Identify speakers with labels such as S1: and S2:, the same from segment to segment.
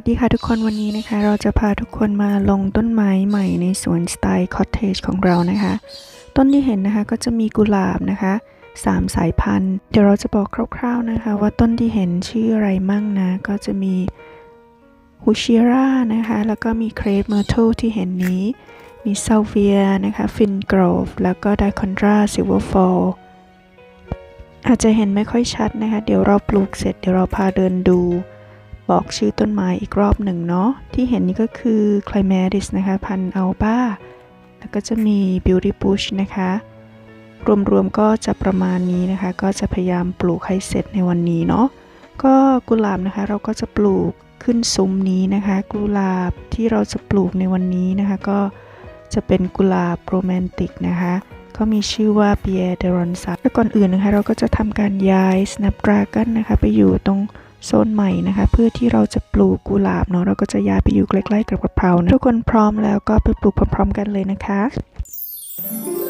S1: วัสดีค่ะทุกคนวันนี้นะคะ เราจะพาทุกคนมาลงต้นไม้ใหม่ในสวนสไตล์คอ t เทจของเรานะคะ ต้นที่เห็นนะคะก็จะมีกุหลาบนะคะสามสายพันธุ์ เดี๋ยวเราจะบอกคร่าวๆนะคะ ว่าต้นที่เห็นชื่ออะไรมั่งนะ ก็จะมีฮูชิรานะคะ แล้วก็มีเครปเมอร์ l ที่เห็นนี้ มีซาเวียนะคะฟินกรอฟแล้วก็ไดคอนดราซิลเวอร์ฟอลอาจจะเห็นไม่ค่อยชัดนะคะ เดี๋ยวเราปลูกเสร็จเดี๋ยวเราพาเดินดู บอกชื่อต้นไม้อีกรอบหนึ่งเนาะที่เห็นนี่ก็คือ Climatis นะคะ พันธุ์อัลบาแล้วก็จะมี Beauty Bush นะคะ รวมๆก็จะประมาณนี้นะคะ ก็จะพยายามปลูกให้เสร็จในวันนี้เนาะก็กุหลาบนะคะเราก็จะปลูกขึ้นซุ้มนี้นะคะ กุหลาบที่เราจะปลูกในวันนี้นะคะ ก็จะเป็นกุหลาบโรแมนติกนะคะก็มีชื่อว่าเปียเดรอนซัและก่อนอื่นนะคะ เราก็จะทำการย้าย Snapdragon นะคะ ไปอยู่ตรง โซนใหม่นะคะ เพื่อที่เราจะปลูกกุหลาบเนาะเราก็จะย้ายไปอยู่ใกล้ๆกับกะเพรานะทุกคนพร้อมแล้วก็ไปปลูกพร้อมๆกันเลยนะคะ
S2: ค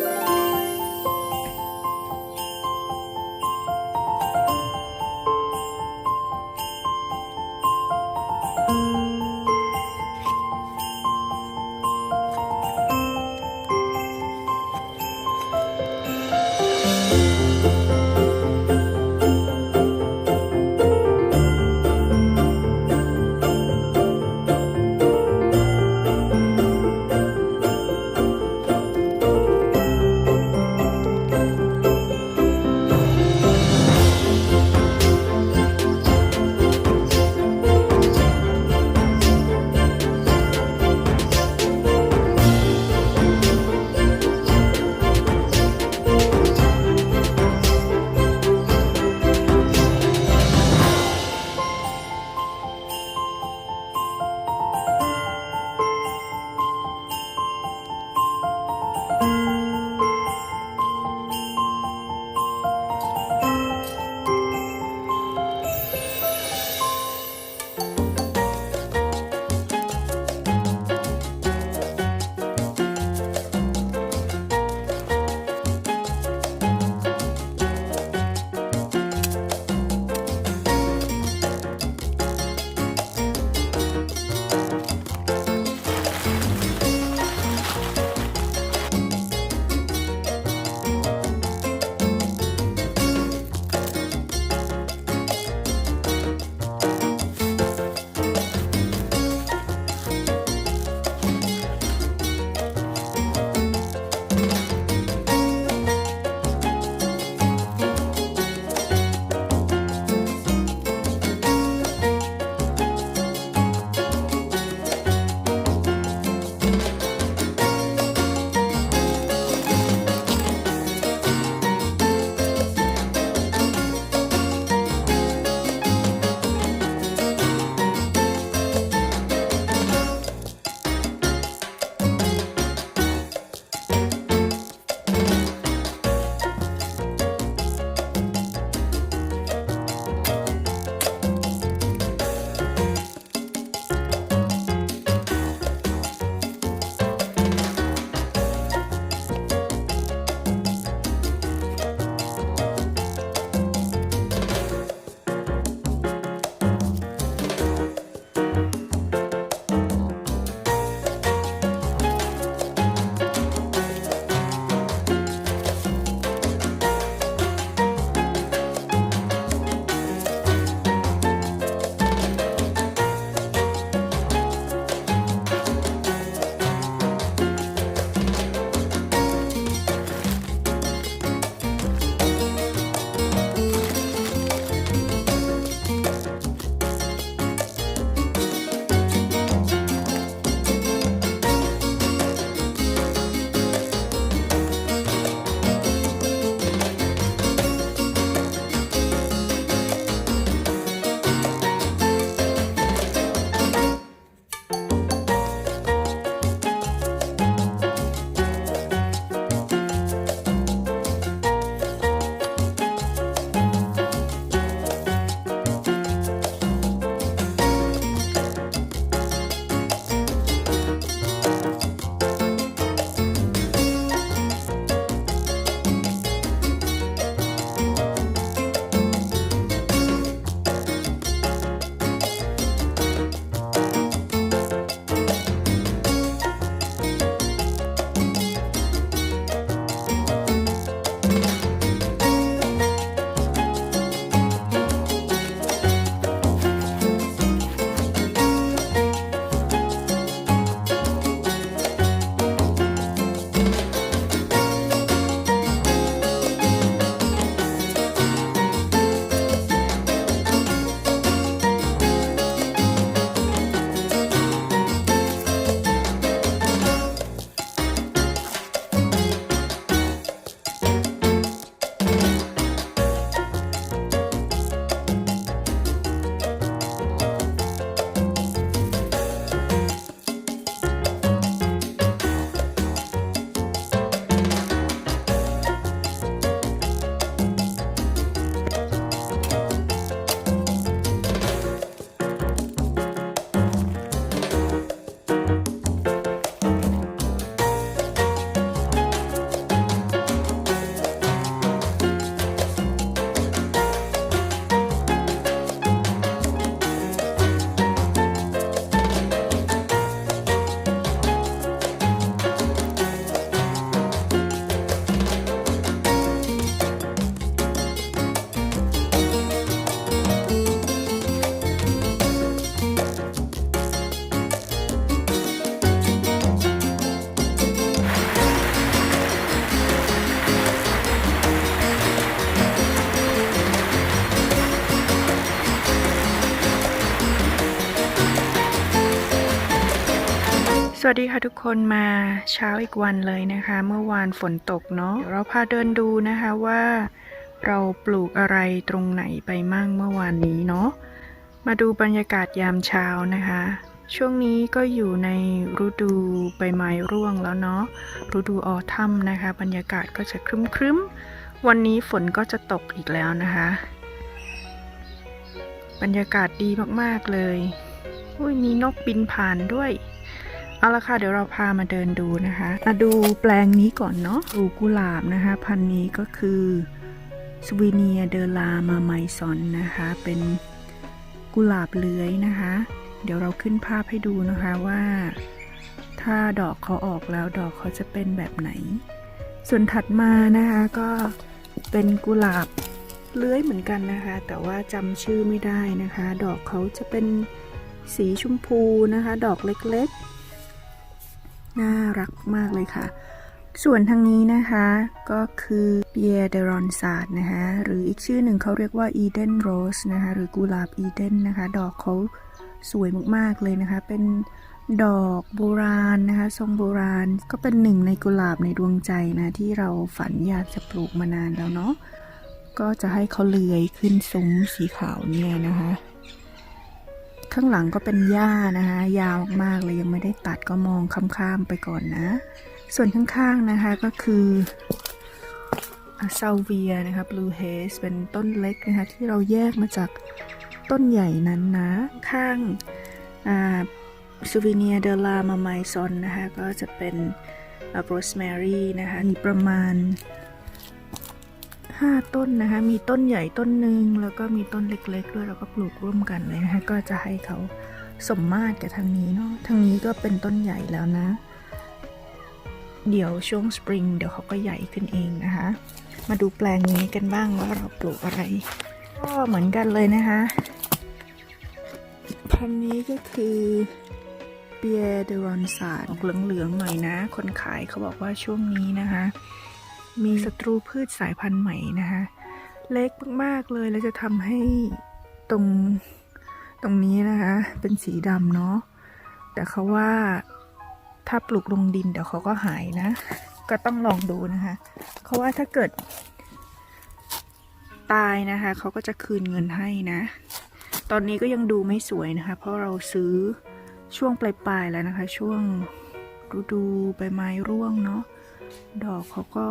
S2: ส
S1: วัสดีค่ะทุกคนมาเช้าอีกวันเลยนะคะ เมื่อวานฝนตกเนาะเดี๋ยวเราพาเดินดูนะคะว่าเราปลูกอะไรตรงไหนไปมั่งเมื่อวานนี้เนาะมาดูบรรยากาศยามเช้านะคะ ช่วงนี้ก็อยู่ในฤดูใบไม้ร่วงแล้วเนาะฤดูออทัมนะคะ บรรยากาศก็จะครึ้มๆวันนี้ฝนก็จะตกอีกแล้วนะคะ บรรยากาศดีมากๆเลยอุ้ยมีนกบินผ่านด้วย เอาละค่ะเดี๋ยวเราพามาเดินดูนะคะมาดูแปลงนี้ก่อนเนาะดูกุหลาบนะคะ พันธุ์นี้ก็คือสวีเนียเดลามาไมซอนนะคะ เป็นกุหลาบเลื้อยนะคะ เดี๋ยวเราขึ้นภาพให้ดูนะคะว่า ถ้าดอกเขาออกแล้วดอกเขาจะเป็นแบบไหน ส่วนถัดมานะคะก็เป็นกุหลาบเลื้อยเหมือนกันนะคะ แต่ว่าจำชื่อไม่ได้นะคะ ดอกเขาจะเป็นสีชมพูนะคะ ดอกเล็กๆ น่ารักมากเลยค่ะ ส่วนทางนี้นะคะก็คือเปียเดรอนซาดนะคะหรืออีกชื่อหนึ่งเขาเรียกว่าอีเดนโรสนะคะหรือกุหลาบอีเดนนะคะ ดอกเขาสวยมากๆเลยนะคะ เป็นดอกโบราณนะคะ ทรงโบราณก็เป็นหนึ่งในกุหลาบในดวงใจนะที่เราฝันอยากจะปลูกมานานแล้วเนาะก็จะให้เขาเลื้อยขึ้นซุ้มสีขาวเนี่ยนะคะ ข้างหลังก็เป็นหญ้านะคะ ยาวมากเลยยังไม่ได้ตัดก็มองข้ามๆไปก่อนนะ ส่วนข้างๆนะคะก็คือซาเวียนะคะบลูเฮสเป็นต้นเล็กนะคะที่เราแยกมาจากต้นใหญ่นั้นนะ ข้างซูวิเนียเดลามาไมซอนนะคะ ก็จะเป็นโรสแมรี่นะคะมีประมาณ 5 ต้นนะคะ มีต้นใหญ่ต้นหนึ่งแล้วก็มีต้นเล็ก ๆ ด้วยเราก็ปลูกร่วมกันเลยนะคะ ก็จะให้เขาสมมาตรกับทางนี้เนาะทางนี้ก็เป็นต้นใหญ่แล้วนะ เดี๋ยวช่วงสปริงเดี๋ยวเขาก็ใหญ่ขึ้นเองนะคะ มาดูแปลงนี้กันบ้างว่าเราปลูกอะไร ก็เหมือนกันเลยนะคะพันนี้ก็คือเปียเดรอนซาดออกเหลืองๆหน่อยนะ คนขายเขาบอกว่าช่วงนี้นะคะ มีศัตรูพืชสายพันธุ์ใหม่นะคะเล็กมากๆเลยแล้วจะทำให้ตรงตรงนี้นะคะ เป็นสีดำเนาะแต่เขาว่าถ้าปลูกลงดินเดี๋ยวเขาก็หายนะ ก็ต้องลองดูนะคะเขาว่าถ้าเกิด ตายนะคะเขาก็จะคืนเงินให้นะ ตอนนี้ก็ยังดูไม่สวยนะคะ เพราะเราซื้อช่วงปลายๆแล้วนะคะ ช่วงฤดูใบไม้ร่วงเนาะ ดอกเขาก็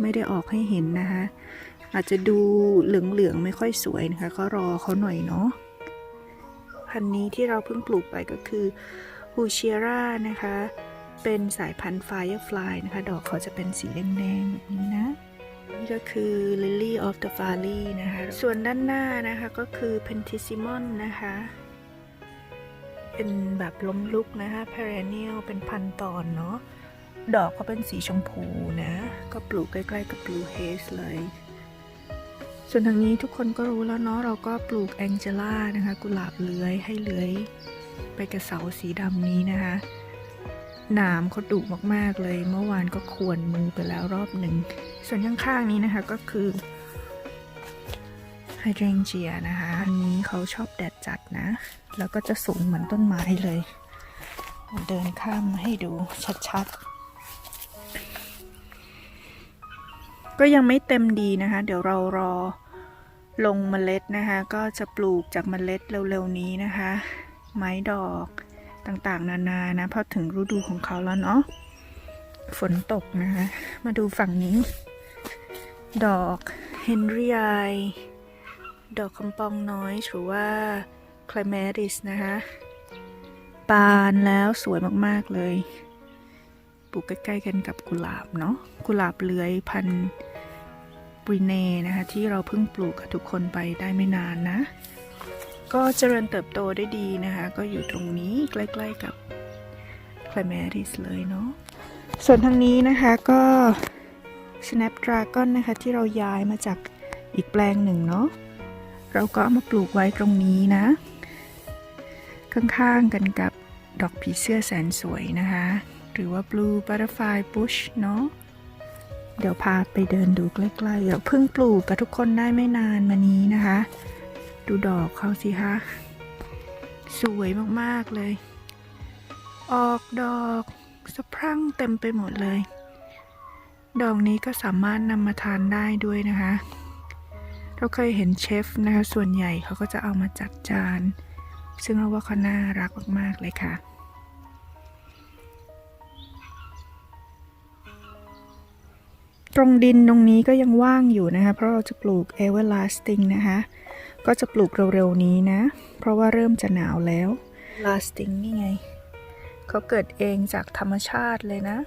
S1: ไม่ได้ออกให้เห็นนะคะ อาจจะดูเหลืองๆไม่ค่อยสวยนะคะ ก็รอเขาหน่อยเนาะพันธุ์นี้ที่เราเพิ่งปลูกไปก็คือฮูเชียร่านะคะ เป็นสายพันธุ์ Firefly นะคะ ดอกเขาจะเป็นสีแดงๆแบบนี้นะนี่ก็คือ Lily of the Valley นะคะ ส่วนด้านหน้านะคะก็คือ Pentissimon นะคะ เป็นแบบล้มลุกนะคะ perennial เป็นพันตอนเนาะ ดอกก็เป็นสีชมพูนะ ก็ปลูกใกล้ๆกับ Blue Haze เลย ส่วนทางนี้ทุกคนก็รู้แล้วเนาะเราก็ปลูกแองเจล่านะคะ กุหลาบเลื้อยให้เลื้อย ไปกับเสาสีดำนี้นะคะหนามเขาดุมากๆเลย เมื่อวานก็ขวนมือไปแล้วรอบหนึ่ง ส่วนข้างๆนี้นะคะก็คือไฮเดรนเจียนะคะอันนี้เขาชอบแดดจัดนะ แล้วก็จะสูงเหมือนต้นไม้เลย เดินข้ามมาให้ดูชัดๆ ก็ยังไม่เต็มดีนะคะ เดี๋ยวเรารอลงเมล็ดนะคะ ก็จะปลูกจากเมล็ดเร็วๆนี้นะคะ ไม้ดอกต่างๆ นานานะ พอถึงฤดูของเขาแล้วเนาะฝนตกนะคะ มาดูฝั่งนี้ ดอกเฮนรี่ไอดอกคำปองน้อยหรือว่าคลเมริสนะคะบานแล้วสวยมาก ๆ เลย ลูกใกล้ ๆ กันกับกุหลาบเนาะกุหลาบเลื้อยพันธุ์บริเน่นะคะที่เราเพิ่งปลูกกับทุกคนไปได้ไม่นานนะ ก็เจริญเติบโตได้ดีนะคะ ก็อยู่ตรงนี้ใกล้ ๆ กับคล i เมริสเลยเนาะส่วนทางนี้นะคะก็ Snapdragon นะคะที่เราย้ายมาจากอีกแปลงหนึ่งเนาะเราก็มาปลูกไว้ตรงนี้นะ ข้างๆกันกับดอกผีเสื้อแสนสวยนะคะ หรือว่า Blue Butterfly Bush เนาะเดี๋ยวพาไปเดินดูใกล้ๆเดี๋ยวเพิ่งปลูกกับทุกคนได้ไม่นานมานี้นะคะ ดูดอกเขาสิคะ สวยมากๆเลย ออกดอกสะพรั่งเต็มไปหมดเลย ดอกนี้ก็สามารถนำมาทานได้ด้วยนะคะ เราเคยเห็นเชฟนะคะ ส่วนใหญ่เขาก็จะเอามาจัดจาน ซึ่งเราว่าเขาน่ารักมากๆเลยค่ะ ตรงดินตรงนี้ก็ยังว่างอยู่นะคะ เพราะเราจะปลูก everlasting นะคะ ก็จะปลูกเร็วๆนี้นะ เพราะว่าเริ่มจะหนาวแล้ว lasting นี่ไงเขาเกิดเองจากธรรมชาติเลยนะ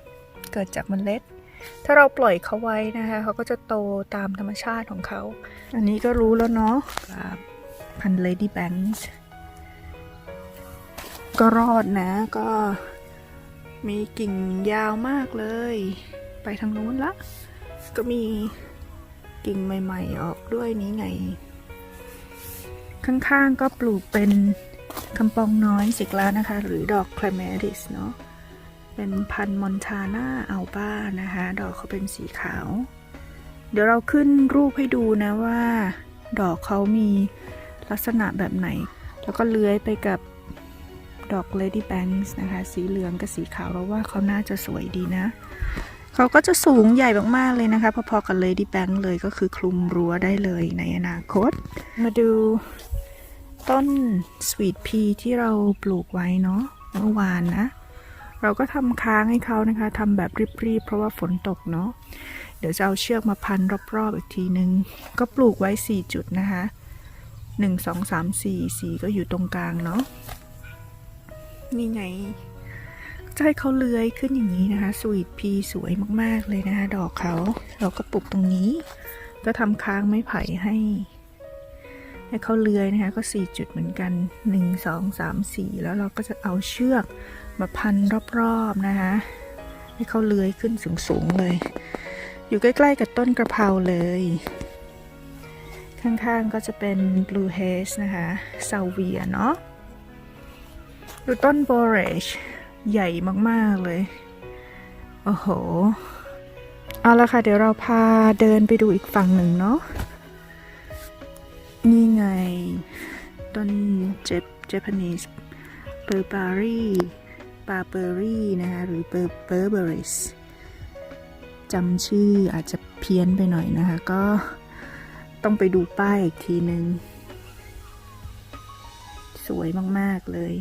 S1: เกิดจากเมล็ด ถ้าเราปล่อยเขาไว้นะคะเขาก็จะโตตามธรรมชาติของเขา อันนี้ก็รู้แล้วเนาะพัน lady banks ก็รอดนะก็มีกิ่งยาวมากเลย ไปทางนู้นละ ก็มีกิ่งใหม่ๆออกด้วยนี้ไง ข้างๆก็ปลูกเป็นคำปองน้อยสิกล้วนะคะ หรือดอกคลเมริสเนาะเป็นพันธุ์มอนทาน่าอัลบ้านะคะ ดอกเขาเป็นสีขาว เดี๋ยวเราขึ้นรูปให้ดูนะว่า ดอกเขามีลักษณะแบบไหน แล้วก็เลื้อยไปกับดอก Lady Banks นะคะ สีเหลืองกับสีขาวเราว่าเขาน่าจะสวยดีนะ เขาก็จะสูงใหญ่มากๆเลยนะคะ พอๆกับ Lady Bank เลยก็คือคลุมรั้วได้เลยในอนาคต มาดูต้น Sweet Pea ที่เราปลูกไว้เนาะเมื่อวานนะ เราก็ทำค้างให้เขานะคะทำแบบรีบๆเพราะว่าฝนตกเนาะเดี๋ยวจะเอาเชือกมาพันรอบๆอีกทีนึง ก็ปลูกไว้ 4 จุดนะคะ1 2 3 4 4ก็อยู่ตรงกลางเนาะนี่ไง จะให้เขาเลื้อยขึ้นอย่างนี้นะคะสวีทพีสวยมากๆเลยนะคะดอกเขาเราก็ปลูกตรงนี้ ก็ทำค้างไม้ไผ่ให้ให้เขาเลื้อยนะคะก็ 4 จุดเหมือนกัน 1 2 3 4 แล้วเราก็จะเอาเชือกมาพันรอบๆนะคะให้เขาเลื้อยขึ้นสูงๆเลย อยู่ใกล้ๆกับต้นกระเพราเลย ข้างๆก็จะเป็น Blue Haze นะคะซาเวียเนาะดูต้นโบเรช ใหญ่มากๆเลย โอ้โห เอาละค่ะ เดี๋ยวเราพาเดินไปดูอีกฝั่งหนึ่งเนาะ นี่ไง ต้นเจเจแปนิสเบอร์บารีปาเบอรี่นะคะหรือเบอร์เบอร์เบอริสจำชื่ออาจจะเพี้ยนไปหน่อยนะคะ ก็ต้องไปดูป้ายอีกทีหนึ่งสวยมาก ๆ เลย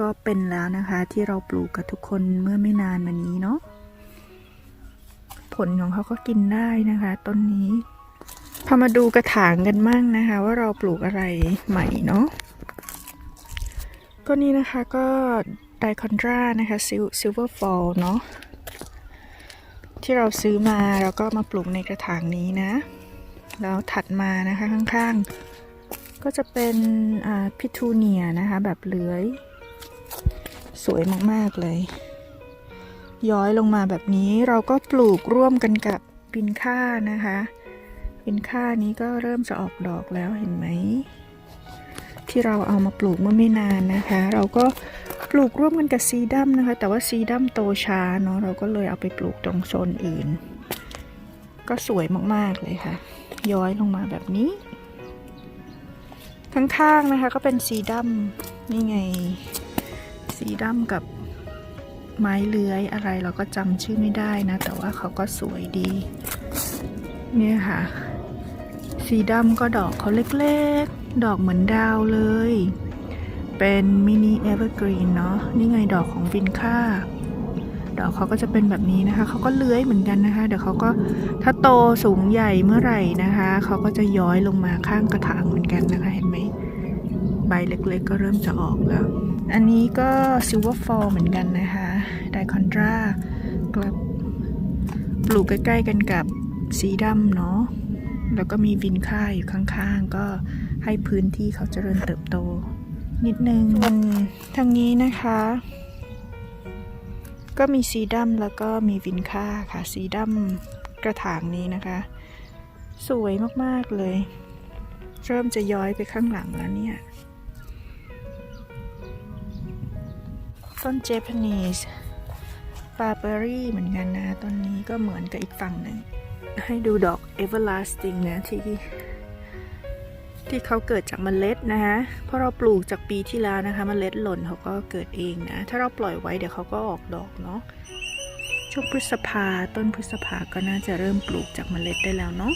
S1: ก็เป็นแล้วนะคะที่เราปลูกกับทุกคนเมื่อไม่นานมานี้เนาะผลของเขาก็กินได้นะคะต้นนี้พามาดูกระถางกันมั่งนะคะ ว่าเราปลูกอะไรใหม่เนาะก็นี่นะคะก็ไดคอนดรานะคะซิลเวอร์ฟอลเนาะที่เราซื้อมาแล้วก็มาปลูกในกระถางนี้นะ แล้วถัดมานะคะข้างๆ ก็จะเป็นพิทูเนียนะคะ แบบเลื้อย สวยมากๆเลย ย้อยลงมาแบบนี้เราก็ปลูกร่วมกันกับปินค่านะคะปินค่านี้ก็เริ่มจะออกดอกแล้วเห็นไหม ที่เราเอามาปลูกเมื่อไม่นานนะคะ เราก็ปลูกร่วมกันกับซีดัมนะคะ แต่ว่าซีดัมโตช้าเนาะเราก็เลยเอาไปปลูกตรงโซนอื่น ก็สวยมากๆเลยค่ะ ย้อยลงมาแบบนี้ข้างๆนะคะก็เป็นซีดัมนี่ไง สีดำกับไม้เลื้อยอะไรเราก็จำชื่อไม่ได้นะ แต่ว่าเขาก็สวยดี เนี่ยค่ะ สีดำก็ดอกเขาเล็กๆ ดอกเหมือนดาวเลย เป็นมินิเอเวอร์กรีนเนาะนี่ไงดอกของวินค่าดอกเขาก็จะเป็นแบบนี้นะคะ เขาก็เลื้อยเหมือนกันนะคะ เดี๋ยวเขาก็ถ้าโตสูงใหญ่เมื่อไหร่นะคะ เขาก็จะย้อยลงมาข้างกระถางเหมือนกันนะคะ เห็นไหม ใบเล็กๆ ก็เริ่มจะออกแล้ว อันนี้ก็ซิลเวอร์ฟอลเหมือนกันนะคะไดคอนดรากับปลูกใกล้ ๆ กันกับสีดำเนาะแล้วก็มีวินค่าอยู่ข้างๆ ก็ให้พื้นที่เขาเจริญเติบโต นิดนึงส่วนทางนี้นะคะ ก็มีสีดำแล้วก็มีวินค่าค่ะ สีดำกระถางนี้นะคะ สวยมากๆเลย เริ่มจะย้อยไปข้างหลังแล้วเนี่ย ต้นเจแปนิสปาเบอรี่เหมือนกันนะต้นนี้ก็เหมือนกับอีกฝั่งหนึ่ง ให้ดูดอก everlasting นะที่ที่เขาเกิดจากเมล็ดนะคะเพราะเราปลูกจากปีที่แล้วนะคะ เมล็ดหล่นเขาก็เกิดเองนะ ถ้าเราปล่อยไว้เดี๋ยวเขาก็ออกดอกเนาะ ช่วงพฤษภาต้นพฤษภาก็น่าจะเริ่มปลูกจากเมล็ดได้แล้วเนาะ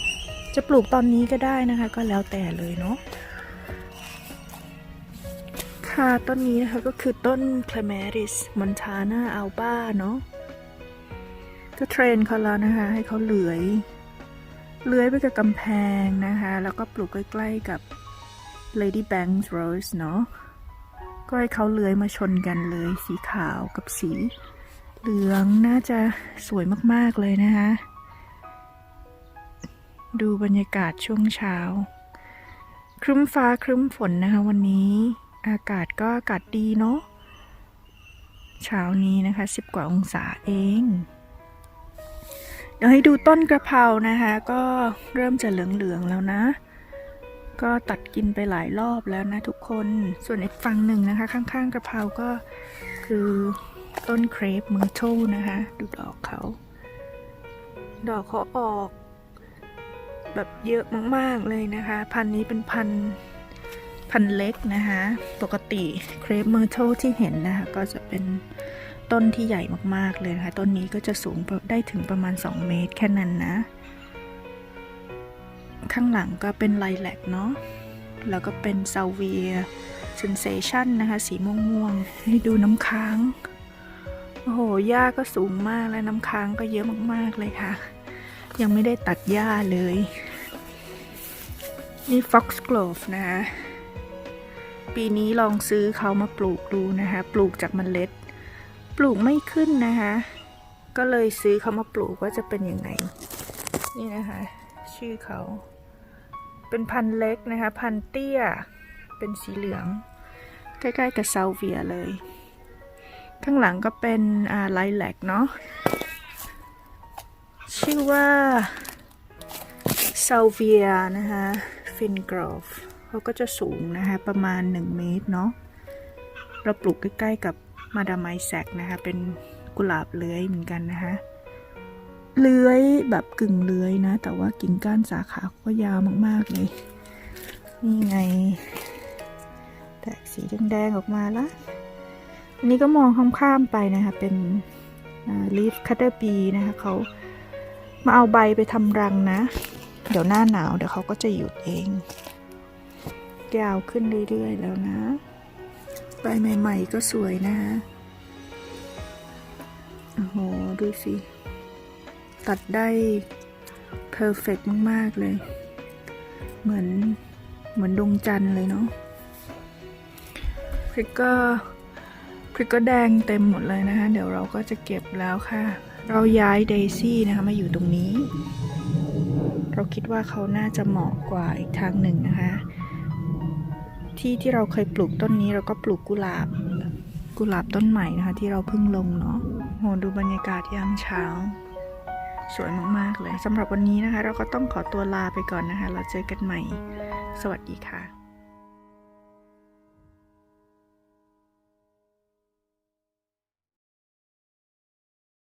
S1: จะปลูกตอนนี้ก็ได้นะคะ ก็แล้วแต่เลยเนาะ ค่ะต้นนี้นะคะก็คือต้น Clematis Montana alba เนาะก็เทรนเขาแล้วนะคะ ให้เขาเลื้อย เลื้อยไปกับกำแพงนะคะ แล้วก็ปลูกใกล้ๆกับ Lady Banks Rose เนาะก็ให้เขาเลื้อยมาชนกันเลย สีขาวกับสี เหลืองน่าจะสวยมากๆเลยนะคะ ดูบรรยากาศช่วงเช้า ครึ้มฟ้าครึ้มฝนนะคะวันนี้ อากาศก็อากาศดีเนาะเช้านี้นะคะสิบกว่าองศาเอง เดี๋ยวให้ดูต้นกระเพรานะคะ ก็เริ่มจะเหลืองๆแล้วนะ ก็ตัดกินไปหลายรอบแล้วนะทุกคนส่วนอีกฝั่งหนึ่งนะคะ ข้างๆกระเพราก็คือต้นเครปเมอร์ทูนะคะ ดูดอกเขา ดอกเขาออก แบบเยอะมากๆเลยนะคะ พันนี้เป็นพันธุ์ พันเล็กนะคะ ปกติเครปเมอร์ทูที่เห็นนะคะ ก็จะเป็นต้นที่ใหญ่มากๆเลยนะคะ ต้นนี้ก็จะสูงได้ถึงประมาณ 2 เมตรแค่นั้นนะ ข้างหลังก็เป็นไลแลกเนาะ แล้วก็เป็นซาเวียเซนเซชันนะคะ สีม่วงๆ ให้ดูน้ำค้าง โอ้โห หญ้าก็สูงมากและน้ำค้างก็เยอะมากๆเลยค่ะ ยังไม่ได้ตัดหญ้าเลย นี่ Foxglove นะคะ ปีนี้ลองซื้อเขามาปลูกดูนะคะ ปลูกจากเมล็ด ปลูกไม่ขึ้นนะคะ ก็เลยซื้อเขามาปลูกว่าจะเป็นยังไง นี่นะคะ ชื่อเขา เป็นพันธุ์เล็กนะคะ พันธุ์เตี้ย เป็นสีเหลือง ใกล้ๆกับเซาเวียเลย ข้างหลังก็เป็นอ่าไลแลกเนาะ ชื่อว่าเซาเวียนะคะ ฟินกรอฟ เขาก็จะสูงนะคะประมาณ 1 เมตรเนาะเราปลูกใกล้ๆกับมาดามไมแซกนะคะเป็นกุหลาบเลื้อยเหมือนกันนะคะเลื้อยแบบกึ่งเลื้อยนะ แต่ว่ากิ่งก้านสาขาก็ยาวมากๆเลย นี่ไง แตกสีแดงๆออกมาละอันนี้ก็มองข้ามๆไปนะคะ เป็นลีฟคัตเตอร์ปีนะคะเขามาเอาใบไปทำรังนะ เดี๋ยวหน้าหนาวเดี๋ยวเขาก็จะหยุดเอง ยาวขึ้นเรื่อย ๆ แล้วนะใบใหม่ ๆ ก็สวยนะคะโอ้โห ดูสิ ตัดได้เพอร์เฟกมาก ๆ เลย เหมือน เหมือนดวงจันทร์เลยเนาะพริกก็พริกก็แดงเต็มหมดเลยนะคะ เดี๋ยวเราก็จะเก็บแล้วค่ะ เราย้ายเดซี่นะคะมาอยู่ตรงนี้ เราคิดว่าเขาน่าจะเหมาะกว่าอีกทางหนึ่งนะคะ ที่ที่เราเคยปลูกต้นนี้เราก็ปลูกกุหลาบ กุหลาบต้นใหม่นะคะ ที่เราเพิ่งลงเนาะโหดูบรรยากาศยามเช้า สวยมาก ๆ เลยสำหรับวันนี้นะคะ เราก็ต้องขอตัวลาไปก่อนนะคะ เราเจอกันใหม่ สวัสดีค่ะ